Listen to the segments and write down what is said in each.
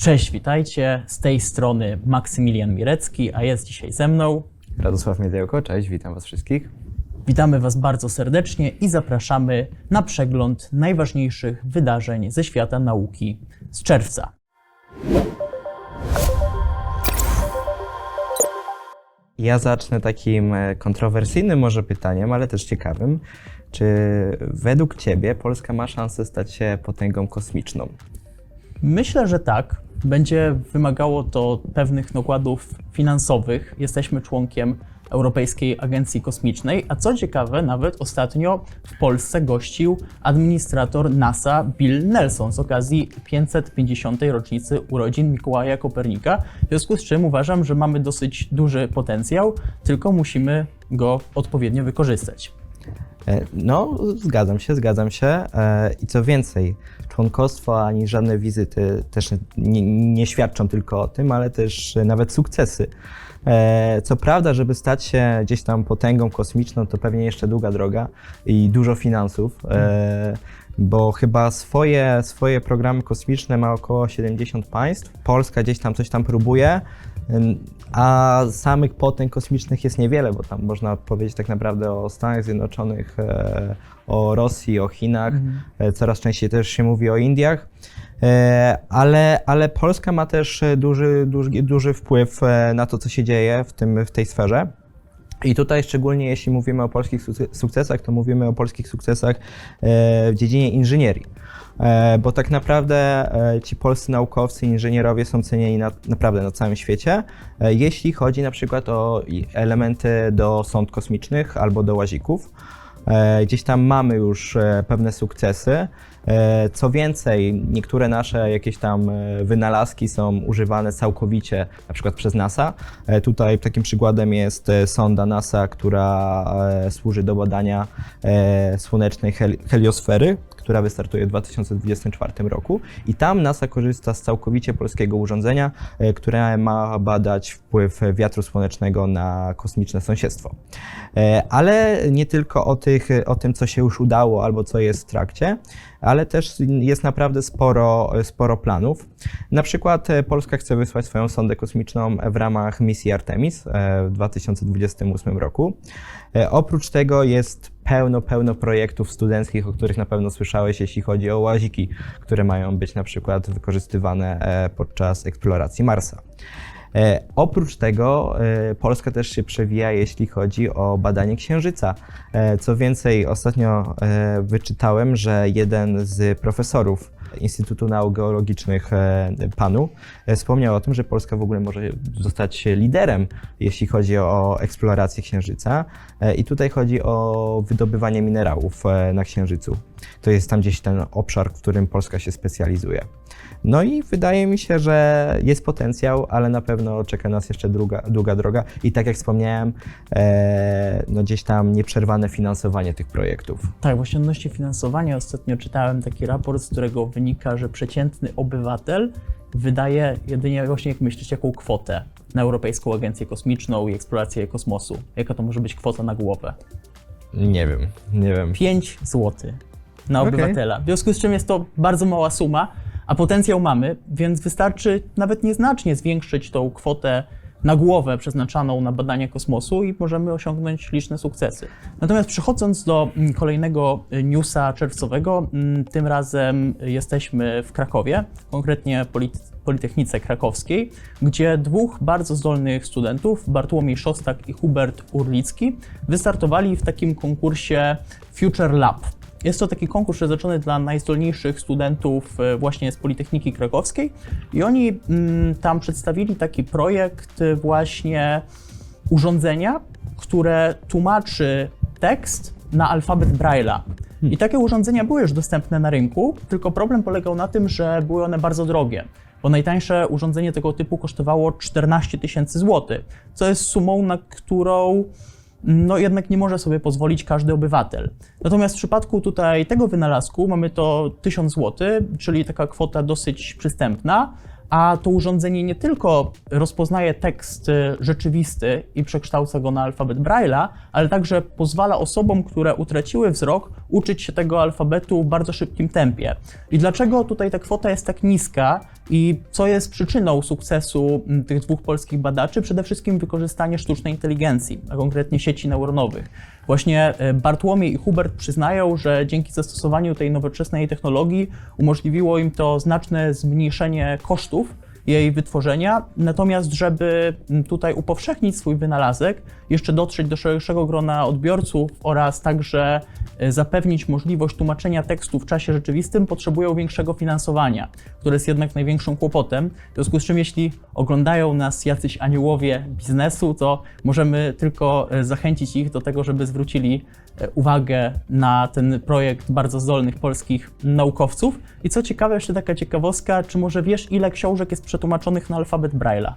Cześć, witajcie. Z tej strony Maksymilian Mirecki, a jest dzisiaj ze mną. Radosław Miedełko, cześć, witam Was wszystkich. Witamy Was bardzo serdecznie i zapraszamy na przegląd najważniejszych wydarzeń ze świata nauki z czerwca. Ja zacznę takim e, kontrowersyjnym może pytaniem, ale też ciekawym. Czy według Ciebie Polska ma szansę stać się potęgą kosmiczną? Myślę, że tak. Będzie wymagało to pewnych nakładów finansowych. Jesteśmy członkiem Europejskiej Agencji Kosmicznej, a co ciekawe, nawet ostatnio w Polsce gościł administrator NASA Bill Nelson z okazji 550. rocznicy urodzin Mikołaja Kopernika, w związku z czym uważam, że mamy dosyć duży potencjał, tylko musimy go odpowiednio wykorzystać. E, No, zgadzam się, zgadzam się. E, I co więcej, członkostwo ani żadne wizyty też nie, nie świadczą tylko o tym, ale też nawet sukcesy. E, Co prawda, żeby stać się gdzieś tam potęgą kosmiczną, to pewnie jeszcze długa droga i dużo finansów, bo chyba swoje, swoje programy kosmiczne ma około 70 państw. Polska gdzieś tam coś tam próbuje. A samych potęg kosmicznych jest niewiele, bo tam można powiedzieć tak naprawdę o Stanach Zjednoczonych, e, o Rosji, o Chinach. E, Coraz częściej też się mówi o Indiach. E, Ale, ale Polska ma też duży, duży, duży wpływ na to, co się dzieje w, tym, w tej sferze. I tutaj szczególnie jeśli mówimy o polskich sukce- sukcesach, to mówimy o polskich sukcesach e, w dziedzinie inżynierii. E, Bo tak naprawdę e, ci polscy naukowcy, inżynierowie są cenieni na, naprawdę na całym świecie, jeśli chodzi na przykład o elementy do sond kosmicznych albo do łazików. Gdzieś tam mamy już pewne sukcesy. E, Co więcej, niektóre nasze jakieś tam e, wynalazki są używane całkowicie, na przykład przez NASA. E, Tutaj takim przykładem jest sonda NASA, która służy do badania słonecznej hel- heliosfery, która wystartuje w 2024 roku. I tam NASA korzysta z całkowicie polskiego urządzenia, e, które ma badać wpływ wiatru słonecznego na kosmiczne sąsiedztwo. E, Ale nie tylko o, tych, o tym, co się już udało albo co jest w trakcie, ale też jest naprawdę sporo, sporo planów. Na przykład e, Polska chce wysłać swoją sondę kosmiczną w ramach misji Artemis w 2028 roku. Oprócz tego jest pełno, pełno projektów studenckich, o których na pewno słyszałeś, jeśli chodzi o łaziki, które mają być na przykład wykorzystywane e, podczas eksploracji Marsa. E, oprócz tego e, Polska też się przewija, jeśli chodzi o badanie Księżyca. E, co więcej, ostatnio wyczytałem, że jeden z profesorów Instytutu Nauk Geologicznych PANU wspomniał o tym, że Polska w ogóle może zostać liderem, jeśli chodzi o eksplorację Księżyca. I tutaj chodzi o wydobywanie minerałów na Księżycu. To jest tam gdzieś ten obszar, w którym Polska się specjalizuje. No i wydaje mi się, że jest potencjał, ale na pewno czeka nas jeszcze długa, długa droga. I tak jak wspomniałem, e, no gdzieś tam nieprzerwane finansowanie tych projektów. Tak, właśnie odnośnie finansowania ostatnio czytałem taki raport, z którego wynika, że przeciętny obywatel wydaje jedynie właśnie, jak myślisz, jaką kwotę na Europejską Agencję Kosmiczną i eksplorację kosmosu. Jaka to może być kwota na głowę? Nie wiem, nie wiem. 5 zł na obywatela. W związku z czym jest to bardzo mała suma, a potencjał mamy, więc wystarczy nawet nieznacznie zwiększyć tą kwotę na głowę przeznaczaną na badania kosmosu i możemy osiągnąć liczne sukcesy. Natomiast przechodząc do mm, kolejnego y, newsa czerwcowego, mm, tym razem jesteśmy w Krakowie, konkretnie Polit- Politechnice Krakowskiej, gdzie dwóch bardzo zdolnych studentów, Bartłomiej Szostak i Hubert Urlicki, wystartowali w takim konkursie Future Lab. Jest to taki konkurs przeznaczony dla najzdolniejszych studentów e, właśnie z Politechniki Krakowskiej i oni mm, tam przedstawili taki projekt e, właśnie urządzenia, które tłumaczy tekst na alfabet Braille'a. I takie urządzenia były już dostępne na rynku, tylko problem polegał na tym, że były one bardzo drogie. Bo najtańsze urządzenie tego typu kosztowało 14 tysięcy złotych, co jest sumą, na którą no jednak nie może sobie pozwolić każdy obywatel. Natomiast w przypadku tutaj tego wynalazku mamy to 1000 zł, czyli taka kwota dosyć przystępna, a to urządzenie nie tylko rozpoznaje tekst y, rzeczywisty i przekształca go na alfabet Braille'a, ale także pozwala osobom, które utraciły wzrok, uczyć się tego alfabetu w bardzo szybkim tempie. I dlaczego tutaj ta kwota jest tak niska i co jest przyczyną sukcesu tych dwóch polskich badaczy? Przede wszystkim wykorzystanie sztucznej inteligencji, a konkretnie sieci neuronowych. Właśnie e, Bartłomiej i Hubert przyznają, że dzięki zastosowaniu tej nowoczesnej technologii umożliwiło im to znaczne zmniejszenie kosztów jej wytworzenia, natomiast żeby tutaj upowszechnić swój wynalazek, jeszcze dotrzeć do szerszego grona odbiorców oraz także e, zapewnić możliwość tłumaczenia tekstu w czasie rzeczywistym, potrzebują większego finansowania, które jest jednak największym kłopotem. W związku z czym, jeśli oglądają nas jacyś aniołowie biznesu, to możemy tylko e, zachęcić ich do tego, żeby zwrócili e, uwagę na ten projekt bardzo zdolnych polskich naukowców. I co ciekawe, jeszcze taka ciekawostka, czy może wiesz, ile książek jest przetłumaczonych na alfabet Braille'a?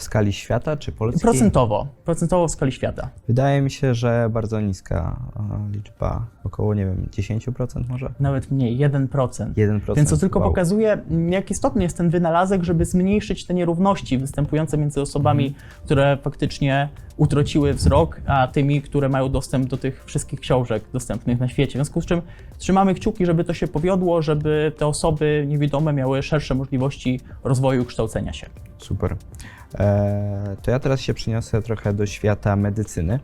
W skali świata czy Polski? Procentowo, procentowo w skali świata. Wydaje mi się, że bardzo niska e, liczba, około, nie wiem, 10% może? Nawet mniej, 1%. 1%. Więc to tylko wow. pokazuje, jak istotny jest ten wynalazek, żeby zmniejszyć te nierówności występujące między osobami, Mhm. które faktycznie utraciły wzrok, a tymi, które mają dostęp do tych wszystkich książek dostępnych na świecie. W związku z czym trzymamy kciuki, żeby to się powiodło, żeby te osoby niewidome miały szersze możliwości rozwoju i kształcenia się. Super. E, to ja teraz się przeniosę trochę do świata medycyny.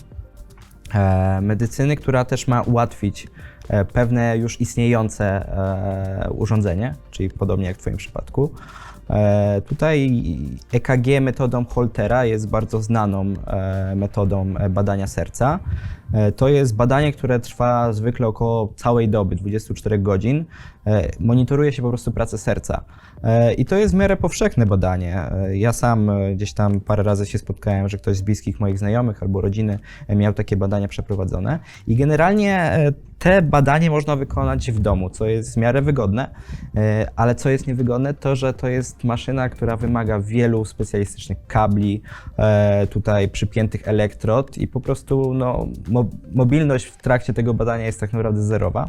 E, medycyny, która też ma ułatwić e, pewne już istniejące e, urządzenie, czyli podobnie jak w Twoim przypadku. E, tutaj EKG metodą Holtera jest bardzo znaną e, metodą e, badania serca. E, To jest badanie, które trwa zwykle około całej doby, 24 godzin. E, Monitoruje się po prostu pracę serca. E, I to jest w miarę powszechne badanie. Ja sam gdzieś tam parę razy się spotkałem, że ktoś z bliskich moich znajomych albo rodziny miał takie badania przeprowadzone. I generalnie te badanie można wykonać w domu, co jest w miarę wygodne, e, ale co jest niewygodne, to że to jest maszyna, która wymaga wielu specjalistycznych kabli, e, tutaj przypiętych elektrod i po prostu no, mo- mobilność w trakcie tego badania jest tak naprawdę zerowa.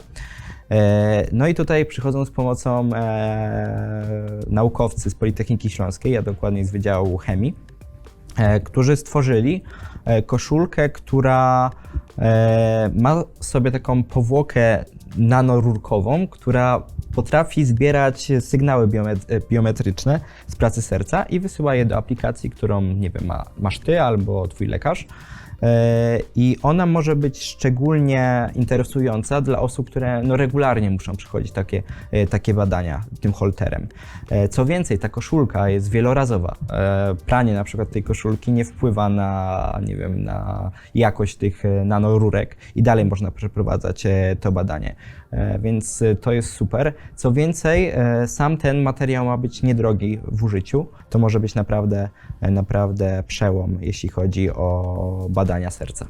E, No i tutaj przychodzą z pomocą naukowcy z Politechniki Śląskiej, a dokładniej z Wydziału Chemii, którzy stworzyli e, koszulkę, która e, ma sobie taką powłokę nanorurkową, która potrafi zbierać sygnały biomet- e, biometryczne z pracy serca i wysyła je do aplikacji, którą, nie wiem, ma, masz ty albo twój lekarz. E, I ona może być szczególnie interesująca dla osób, które no, regularnie muszą przechodzić takie, e, takie badania tym holterem. E, Co więcej, ta koszulka jest wielorazowa. Pranie na przykład tej koszulki nie wpływa na, nie wiem, na jakość tych nanorurek i dalej można przeprowadzać to badanie. E, Więc e, to jest super. Co więcej, e, sam ten materiał ma być niedrogi w użyciu. To może być naprawdę, naprawdę przełom, jeśli chodzi o badania serca.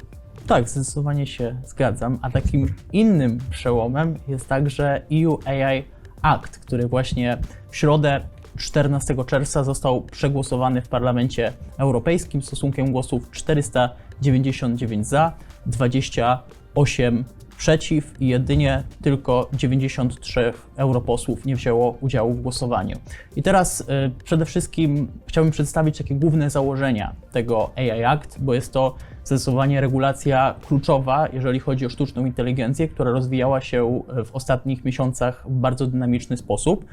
Tak, zdecydowanie się zgadzam. A takim innym przełomem jest także EU AI Act, który właśnie w środę 14 czerwca został przegłosowany w Parlamencie Europejskim stosunkiem głosów 499 za, 28 przeciw i jedynie tylko 93 europosłów nie wzięło udziału w głosowaniu. I teraz y, przede wszystkim chciałbym przedstawić takie główne założenia tego AI Act, bo jest to zdecydowanie regulacja kluczowa, jeżeli chodzi o sztuczną inteligencję, która rozwijała się w ostatnich miesiącach w bardzo dynamiczny sposób.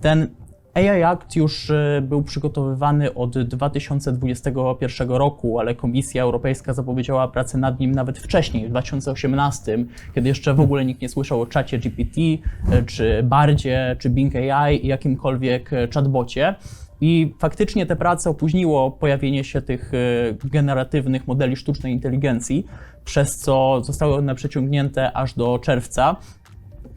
Ten AI Act już y, był przygotowywany od 2021 roku, ale Komisja Europejska zapowiedziała pracę nad nim nawet wcześniej, w 2018, kiedy jeszcze w ogóle nikt nie słyszał o czacie GPT, y, czy Bardzie, czy Bing AI jakimkolwiek y, chatbocie. I faktycznie te prace opóźniło pojawienie się tych generatywnych modeli sztucznej inteligencji, przez co zostały one przeciągnięte aż do czerwca.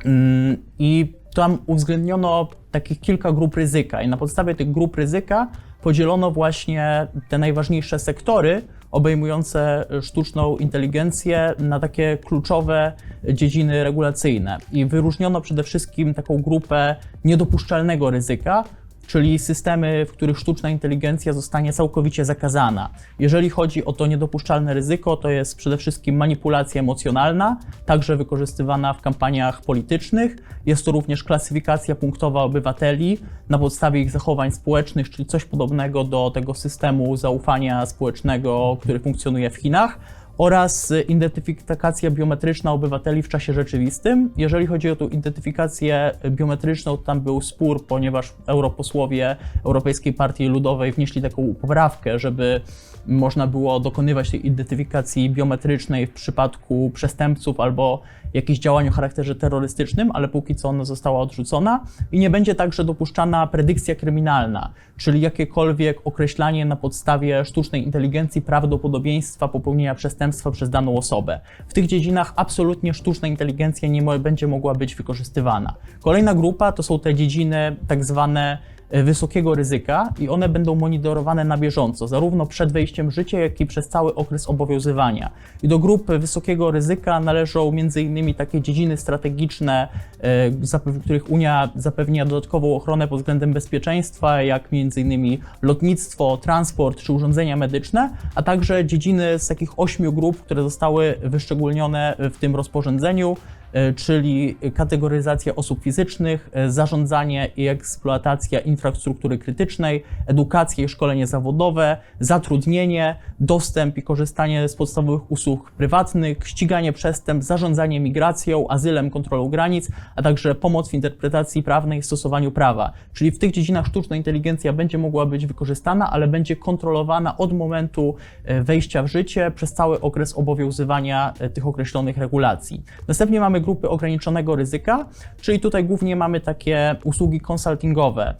Mm, I tam uwzględniono takich kilka grup ryzyka, i na podstawie tych grup ryzyka podzielono właśnie te najważniejsze sektory obejmujące sztuczną inteligencję na takie kluczowe dziedziny regulacyjne. I wyróżniono przede wszystkim taką grupę niedopuszczalnego ryzyka, czyli systemy, w których sztuczna inteligencja zostanie całkowicie zakazana. Jeżeli chodzi o to niedopuszczalne ryzyko, to jest przede wszystkim manipulacja emocjonalna, także wykorzystywana w kampaniach politycznych. Jest to również klasyfikacja punktowa obywateli na podstawie ich zachowań społecznych, czyli coś podobnego do tego systemu zaufania społecznego, który funkcjonuje w Chinach oraz y, identyfikacja biometryczna obywateli w czasie rzeczywistym. Jeżeli chodzi o tą identyfikację biometryczną, tam był spór, ponieważ europosłowie Europejskiej Partii Ludowej wnieśli taką poprawkę, żeby można było dokonywać tej identyfikacji biometrycznej w przypadku przestępców albo jakichś działań o charakterze terrorystycznym, ale póki co ona została odrzucona i nie będzie także dopuszczana predykcja kryminalna, czyli jakiekolwiek określanie na podstawie sztucznej inteligencji prawdopodobieństwa popełnienia przestępstwa przez daną osobę. W tych dziedzinach absolutnie sztuczna inteligencja nie będzie mogła być wykorzystywana. Kolejna grupa to są te dziedziny tak zwane wysokiego ryzyka i one będą monitorowane na bieżąco, zarówno przed wejściem w życie, jak i przez cały okres obowiązywania. I do grupy wysokiego ryzyka należą m.in. takie dziedziny strategiczne, e, zapew- których Unia zapewnia dodatkową ochronę pod względem bezpieczeństwa, jak m.in. lotnictwo, transport czy urządzenia medyczne, a także dziedziny z takich ośmiu grup, które zostały wyszczególnione w tym rozporządzeniu, e, czyli kategoryzacja osób fizycznych, e, zarządzanie i eksploatacja infrastruktury krytycznej, edukacja i szkolenie zawodowe, zatrudnienie, dostęp i korzystanie z podstawowych usług prywatnych, ściganie przestępstw, zarządzanie migracją, azylem, kontrolą granic, a także pomoc w interpretacji prawnej i stosowaniu prawa. Czyli w tych dziedzinach sztuczna inteligencja będzie mogła być wykorzystana, ale będzie kontrolowana od momentu e, wejścia w życie przez cały okres obowiązywania e, tych określonych regulacji. Następnie mamy grupy ograniczonego ryzyka, czyli tutaj głównie mamy takie usługi konsultingowe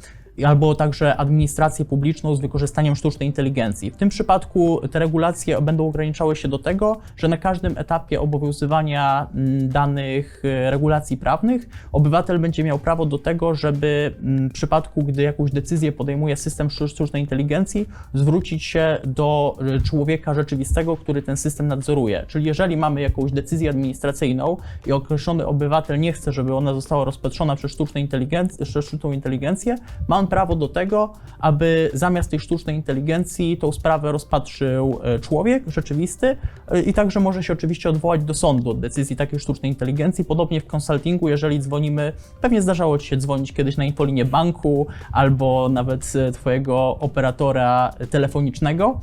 albo także administrację publiczną z wykorzystaniem sztucznej inteligencji. W tym przypadku te regulacje będą ograniczały się do tego, że na każdym etapie obowiązywania mm, danych e, regulacji prawnych obywatel będzie miał prawo do tego, żeby mm, w przypadku, gdy jakąś decyzję podejmuje system sztu- sztucznej inteligencji, zwrócić się do e, człowieka rzeczywistego, który ten system nadzoruje. Czyli jeżeli mamy jakąś decyzję administracyjną i określony obywatel nie chce, żeby ona została rozpatrzona przez sztuczną inteligencję, przez sztuczną inteligencję ma on prawo do tego, aby zamiast tej sztucznej inteligencji tą sprawę rozpatrzył e, człowiek rzeczywisty e, i także może się oczywiście odwołać do sądu od decyzji takiej sztucznej inteligencji. Podobnie w konsultingu, jeżeli dzwonimy, pewnie zdarzało Ci się dzwonić kiedyś na infolinię banku albo nawet e, Twojego operatora telefonicznego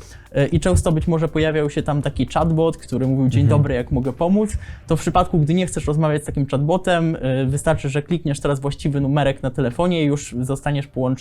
i często być może pojawiał się tam taki chatbot, który mówił dzień dobry, jak mogę pomóc, to w przypadku, gdy nie chcesz rozmawiać z takim chatbotem, wystarczy, że klikniesz teraz właściwy numerek na telefonie i już zostaniesz połączony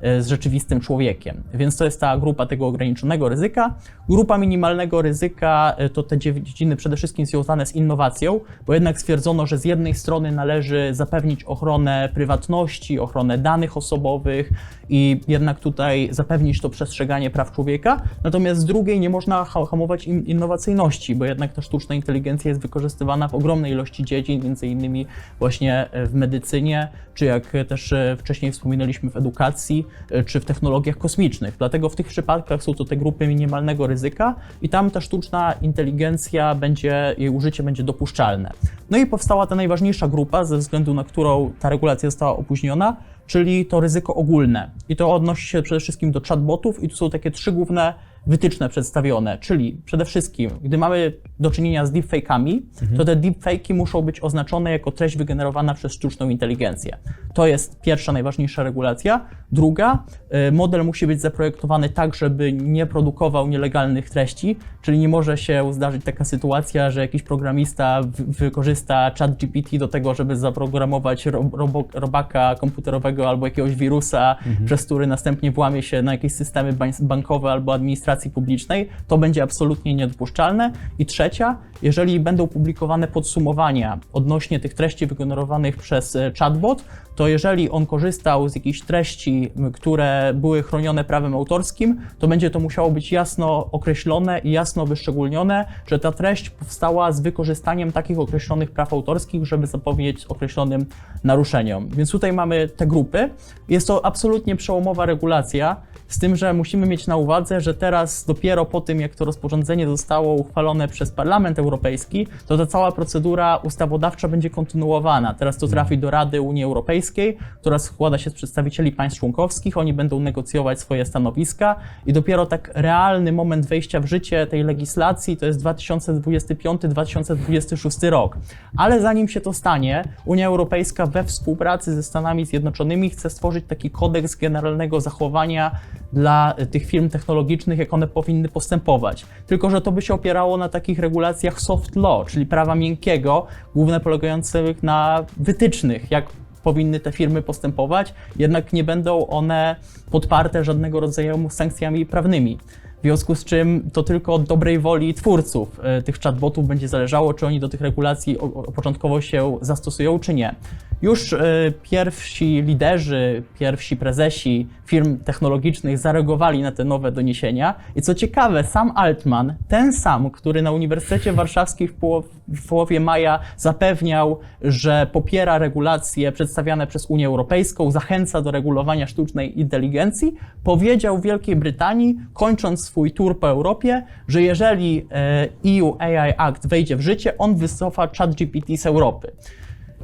e, z rzeczywistym człowiekiem. Więc to jest ta grupa tego ograniczonego ryzyka. Grupa minimalnego ryzyka e, to te dziedziny przede wszystkim związane z innowacją, bo jednak stwierdzono, że z jednej strony należy zapewnić ochronę prywatności, ochronę danych osobowych i jednak tutaj zapewnić to przestrzeganie praw człowieka, natomiast z drugiej nie można ha- hamować in- innowacyjności, bo jednak ta sztuczna inteligencja jest wykorzystywana w ogromnej ilości dziedzin, między innymi właśnie e, w medycynie, czy jak też wcześniej wspominaliśmy w edukacji, e, czy w technologiach kosmicznych. Dlatego w tych przypadkach są to te grupy minimalnego ryzyka i tam ta sztuczna inteligencja będzie, jej użycie będzie dopuszczalne. No i powstała ta najważniejsza grupa, ze względu na którą ta regulacja została opóźniona, czyli to ryzyko ogólne. I to odnosi się przede wszystkim do chatbotów i tu są takie trzy główne wytyczne przedstawione, czyli przede wszystkim, gdy mamy do czynienia z deepfake'ami, to te deepfake'i muszą być oznaczone jako treść wygenerowana przez sztuczną inteligencję. To jest pierwsza, najważniejsza regulacja. Druga, y, model musi być zaprojektowany tak, żeby nie produkował nielegalnych treści, czyli nie może się zdarzyć taka sytuacja, że jakiś programista wykorzysta chat GPT do tego, żeby zaprogramować ro- robo- robaka komputerowego albo jakiegoś wirusa, przez który następnie włamie się na jakieś systemy bankowe albo administracji publicznej. To będzie absolutnie niedopuszczalne. I trzecia, jeżeli będą publikowane podsumowania odnośnie tych treści wygenerowanych przez e, chatbot, to jeżeli on korzystał z jakichś treści, które były chronione prawem autorskim, to będzie to musiało być jasno określone i jasno wyszczególnione, że ta treść powstała z wykorzystaniem takich określonych praw autorskich, żeby zapobiec określonym naruszeniom. Więc tutaj mamy te grupy. Jest to absolutnie przełomowa regulacja, z tym, że musimy mieć na uwadze, że teraz dopiero po tym, jak to rozporządzenie zostało uchwalone przez Parlament Europejski, to ta cała procedura ustawodawcza będzie kontynuowana. Teraz to trafi do Rady Unii Europejskiej, która składa się z przedstawicieli państw członkowskich. Oni będą negocjować swoje stanowiska i dopiero tak realny moment wejścia w życie tej legislacji to jest 2025-2026 rok. Ale zanim się to stanie, Unia Europejska we współpracy ze Stanami Zjednoczonymi chce stworzyć taki kodeks generalnego zachowania dla tych firm technologicznych, jak one powinny postępować. Tylko, że to by się opierało na takich regulacjach soft law, czyli prawa miękkiego, głównie polegających na wytycznych, jak powinny te firmy postępować, jednak nie będą one podparte żadnego rodzaju sankcjami prawnymi. W związku z czym to tylko od dobrej woli twórców e, tych chatbotów będzie zależało, czy oni do tych regulacji początkowo się zastosują, czy nie. Już e, pierwsi liderzy, pierwsi prezesi firm technologicznych zareagowali na te nowe doniesienia. I co ciekawe, sam Altman, ten sam, który na Uniwersytecie Warszawskim w, w połowie maja zapewniał, że popiera regulacje przedstawiane przez Unię Europejską, zachęca do regulowania sztucznej inteligencji, powiedział Wielkiej Brytanii, kończąc swój tour po Europie, że jeżeli e, EU AI Act wejdzie w życie, on wycofa ChatGPT z Europy.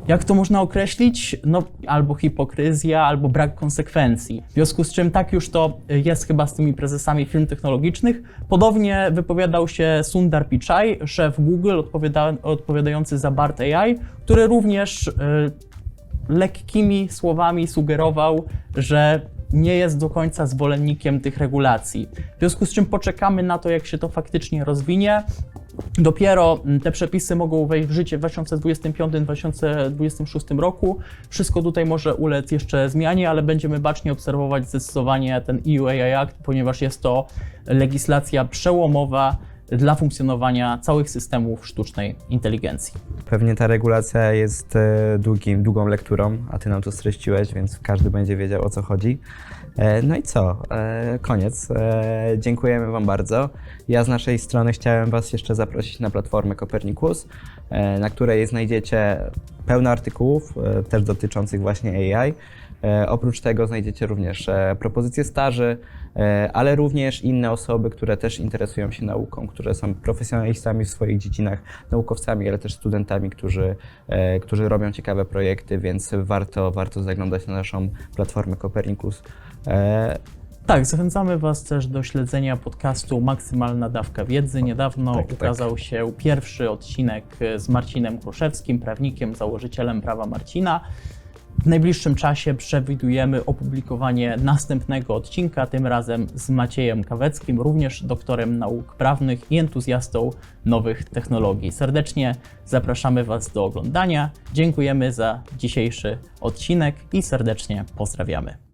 Jak to można określić? No, albo hipokryzja, albo brak konsekwencji. W związku z czym tak już to jest chyba z tymi prezesami firm technologicznych. Podobnie wypowiadał się Sundar Pichai, szef Google odpowiada, odpowiadający za BART AI, który również y, lekkimi słowami sugerował, że nie jest do końca zwolennikiem tych regulacji. W związku z czym poczekamy na to, jak się to faktycznie rozwinie. Dopiero mm, te przepisy mogą wejść w życie w 2025-2026 roku. Wszystko tutaj może ulec jeszcze zmianie, ale będziemy bacznie obserwować zdecydowanie ten EU AI Act, ponieważ jest to legislacja przełomowa dla funkcjonowania całych systemów sztucznej inteligencji. Pewnie ta regulacja jest e, długim, długą lekturą, a ty nam to streściłeś, więc każdy będzie wiedział o co chodzi. E, No i co? E, Koniec. E, Dziękujemy Wam bardzo. Ja z naszej strony chciałem Was jeszcze zaprosić na platformę Copernicus, e, na której znajdziecie pełno artykułów, też dotyczących właśnie AI. E, Oprócz tego znajdziecie również e, propozycje staży, e, ale również inne osoby, które też interesują się nauką, które są profesjonalistami w swoich dziedzinach, naukowcami, ale też studentami, którzy, którzy robią ciekawe projekty, więc warto, warto zaglądać na naszą platformę Copernicus. Tak, zachęcamy Was też do śledzenia podcastu Maksymalna Dawka Wiedzy. Niedawno tak, tak. ukazał się pierwszy odcinek z Marcinem Kruszewskim, prawnikiem, założycielem prawa Marcina. W najbliższym czasie przewidujemy opublikowanie następnego odcinka, tym razem z Maciejem Kaweckim, również doktorem nauk prawnych i entuzjastą nowych technologii. Serdecznie zapraszamy Was do oglądania. Dziękujemy za dzisiejszy odcinek i serdecznie pozdrawiamy.